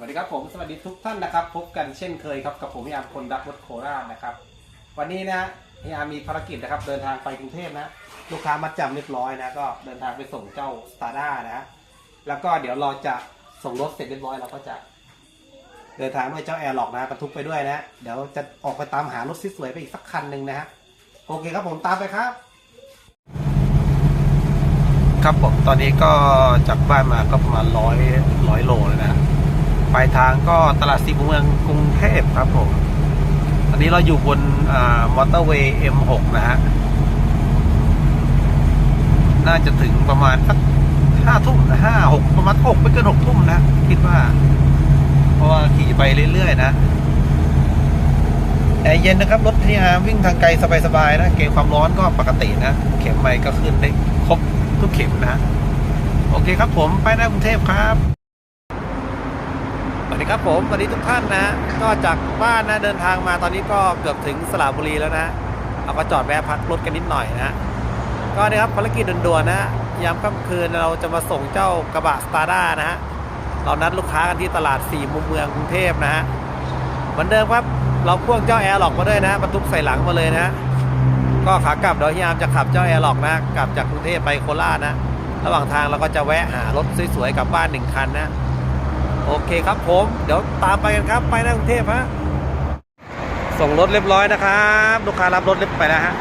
วัสดีครับผมสวัสดีทุกท่านนะครับ พบกันเช่นเคยครับกับผมพี่อาร์มคนรักรถโคราชนะครับ วันนี้นะพี่อาร์มมีภารกิจนะครับ เดินทางไปกรุงเทพนะ ลูกค้ามาจำเรียบร้อยนะก็เดินทางไปส่งเจ้าสตาร์ด้านะแล้วก็เดี๋ยวเราจะส่งรถเสร็จเรียบร้อยเราก็จะ เดินทางด้วยเจ้าแอร์ล็อกนะบรรทุกไปด้วยนะ เดี๋ยวจะออกไปตามหารถสวยๆไปอีกสักคันหนึ่งนะฮะโอเคครับผมตามไปครับ ครับผมตอนนี้ก็จากบ้านมาก็ประมาณร้อยร้อยโลเลยนะ ปลายทางก็ตลาดสีเมืองกรุงเทพครับผมตอนนี้เราอยู่บนมอเตอร์เวย์ M6 นะฮะ น่าจะถึงประมาณสักห้าทุ่มห้าหกประมาณหกไม่เกินหกทุ่มนะ คิดว่า เพราะว่าขี่ไปเรื่อยๆนะแอร์เย็นนะครับ รถที่อาวิ่งทางไกลสบายๆนะ เกณฑ์ความร้อนก็ปกตินะ เข็มไมก็ขึ้นได้ครบทุกเข็มนะ โอเคครับผม ไปหน้ากรุงเทพครับ ครับผมวัสดีทุกท่านนะ ก็จากบ้านนะเดินทางมาตอนนี้ก็เกือบถึงสระบุรีแล้วนะเราก็จอดแวะพักรถกันนิดหน่อยนะก็นะครับภารกิจด่วนๆนะยามค่ำคืนเราจะมาส่งเจ้ากระบะสตาร์ด้านะฮะเรานัดลูกค้ากันที่ตลาดสี่มุมเมืองกรุงเทพนะฮะเหมือนเดิมครับเราพ่วงเจ้าแอร์หลอกมาด้วยนะบรรทุกใส่หลังมาเลยนะก็ขากลับเดี๋ยวยามจะขับเจ้าแอร์หลอกนะกลับจากกรุงเทพไปโคราชนะ ระหว่างทางเราก็จะแวะหารถสวยๆกลับบ้านหนึ่งคันนะ โอเคครับผม เดี๋ยวตามไปกันครับ ไปนะกรุงเทพฮะ ส่งรถเรียบร้อยนะครับ ลูกค้ารับรถเรียบไปแล้วฮะ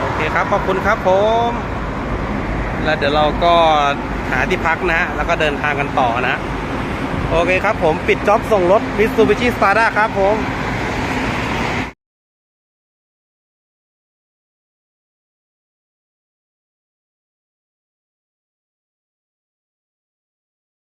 โอเคครับ ขอบคุณครับผม แล้วเดี๋ยวเราก็หาที่พักนะฮะ แล้วก็เดินทางกันต่อนะ โอเคครับผม ปิดจ็อบส่งรถ Mitsubishi Stada ครับผม